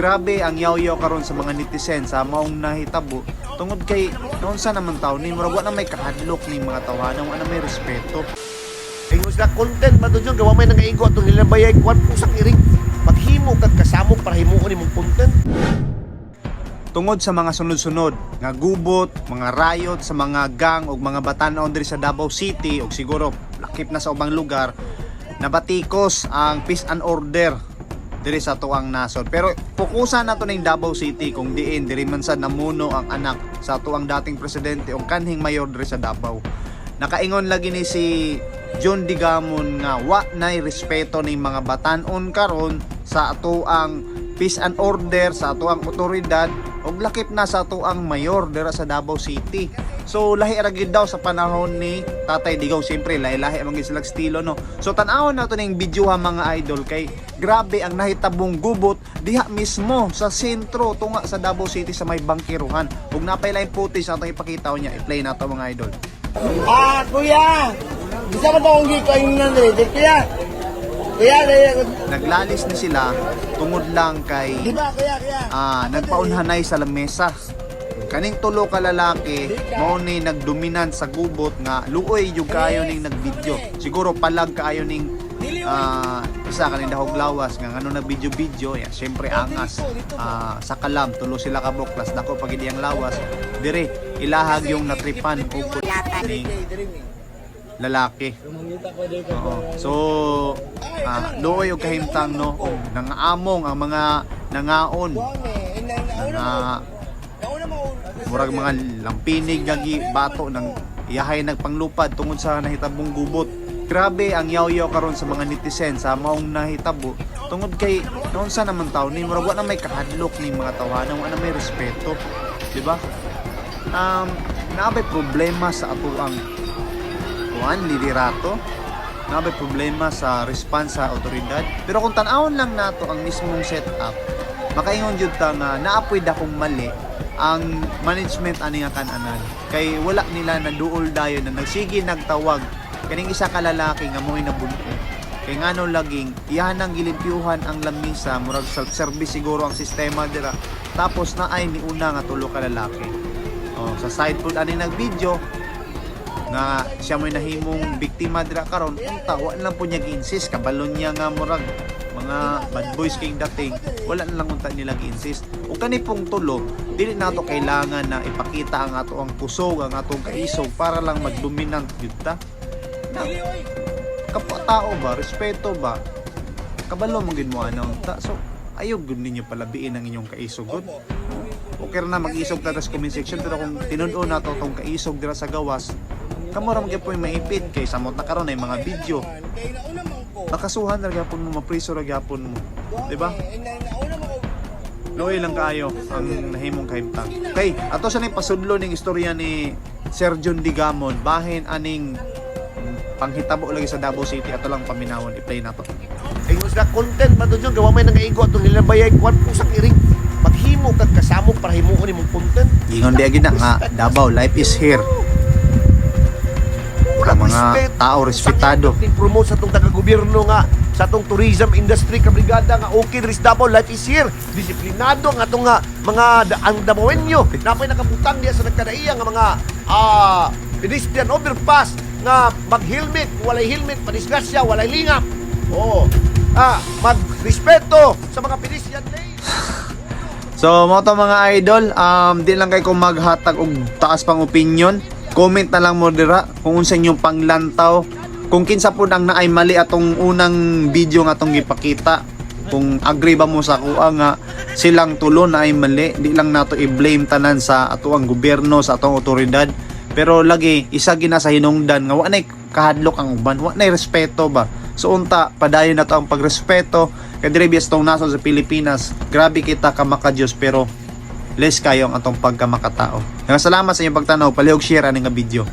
Grabe ang yaw-yaw karon sa mga netizen sa maong nahitabo tungod kay noon sa naman tao ni murag na may kahadlok ni mga tawanan wa na may respeto. Ingon sila content ba doon gawa may nangaigo atong nilabayay kwan pusang iring paghimo kag kasamo para himuon imong content. Tungod sa mga sunod-sunod nga gubot, mga riot sa mga gang o mga batanon diri sa Davao City o siguro lakip na sa ubang lugar nabatikos ang peace and order diri sa tuang nasod. Pero fokusan nato ning Davao City kung diin diri man sad namuno ang anak sa tuang dating presidente o kanhing mayor diri sa Davao. Nakaingon lagi ni si John Digamon nga wa nay respeto ning mga batanon karon sa atuang peace and order sa atuang otoridad og lakip na sa atuang mayor dira sa Davao City. So lahi ra gyud daw sa panahon ni Tatay Digaw siyempre lahi-lahi man gyud estilo no. So tan-awon nato ning video ha mga idol kay grabe ang nahitabong gubot diha mismo sa sentro tunga sa Davao City sa may bangkiruhan. Ug napay lain footage atong ipakita niya i-play nato mga idol. Ah, kuya! Bisa ba kung gito yung nandito? Kuya! Kuya, kuya! Naglalis ni sila tungod lang kay Di ba, kuya, kuya? ah, nagpaunhanay sa lamesa. Kaning tulo ka lalaki mao ni nagdominant sa gubot nga luoy yung kayo ning nagvideo. Siguro palag kaayo ning ah, isa kaning dahog lawas nga ano na video video ya syempre angas ah, sa kalam tulo sila ka buklas dako pag ang lawas dire ilahag yung natripan ug lalaki. Oo. So, ah, luoy og kahimtang no, nangaamong ang mga nangaon nga murag mga lampinig gagi bato ng iyahay nagpanglupad tungod sa nahitabong gubot. Grabe ang yaw-yaw karon sa mga netizen sa maong nahitabo tungod kay noon sa naman tao ni murag wa na may kahadlok ni mga tawanan wa na may respeto, di ba? Um, naabay problema sa ato ang kuan liderato naabay problema sa response sa otoridad pero kung tan-awon lang nato ang mismong setup makaingon jud ta nga naapoy dakong mali ang management ani nga kananan. Kay wala nila na duol dayon na nagsige nagtawag. Kaning isa ka lalaki nga mo'y nabulto kay ngano laging iyahan ang gilimpyuhan ang lamisa murag self service siguro ang sistema dira. Tapos na ay ni una nga tulo ka lalaki. Oh, sa side food ani nag-video nga siya mo'y nahimong biktima dira karon. Unta wa lang po niya gi-insist kabalon niya nga murag mga bad boys king dating wala na lang unta nila gi-insist ug kani pong tulo dili nato kailangan na ipakita ang ato ang kusog ang atong kaisog para lang magdominant gyud ta. Na tao ba respeto ba? Kabalo mo gid mo ano ta. So ayog gud ninyo palabiin ang inyong kaisog gud okay na mag-isog ta comment section pero kung tinud-on nato tong kaisog dira sa gawas kamo ra magyapon maipit kay samot na karon ay mga video nakasuhan ra gyapon mo mapriso ra gyapon mo di ba? Loy lang kayo ang nahimong kahimtang. Okay, ato sa ning pasudlo ning istorya ni Sir John Digamon bahin aning panghitabo lagi sa Davao City. Ato lang paminawon. I-play nato. Ingon sila content ba doon gawa may nangaigo atong nilabayay kwan pusang iring paghimo kag kasamo para himuon imong content. Ingon di na nga Davao life is here. Ang mga tao respetado. Sa promote sa itong taga-gobyerno nga sa atong tourism industry kabrigada nga okay ris Davao life is here disiplinado nga atong nga mga da- ang Davaoenyo napay nakabutang diya sa nagkadaiya nga mga ah pedestrian overpass nga mag-helmet walay helmet padisgrasya walay lingap oo ah magrespeto sa mga pedestrian lane So, mo to mga idol, um, di lang kayo kung maghatag og taas pang opinion. Comment na lang mo dira kung unsa inyong panglantaw. Kung kinsa po ang naay mali atong unang video nga atong gipakita. Kung agree ba mo sa kuha nga silang tulo na ay mali, di lang nato i-blame tanan sa atuang gobyerno, sa atong otoridad. Pero lagi, isa gina sa hinungdan nga wa nay kahadlok ang uban, wa nay respeto ba. So unta, padayon na to ang pagrespeto. Kaya dire biyas tong naso sa Pilipinas, grabe kita ka makadiyos pero less kayo ang atong pagkamakatao. Nga salamat sa inyong pagtanaw, palihog share ani nga video.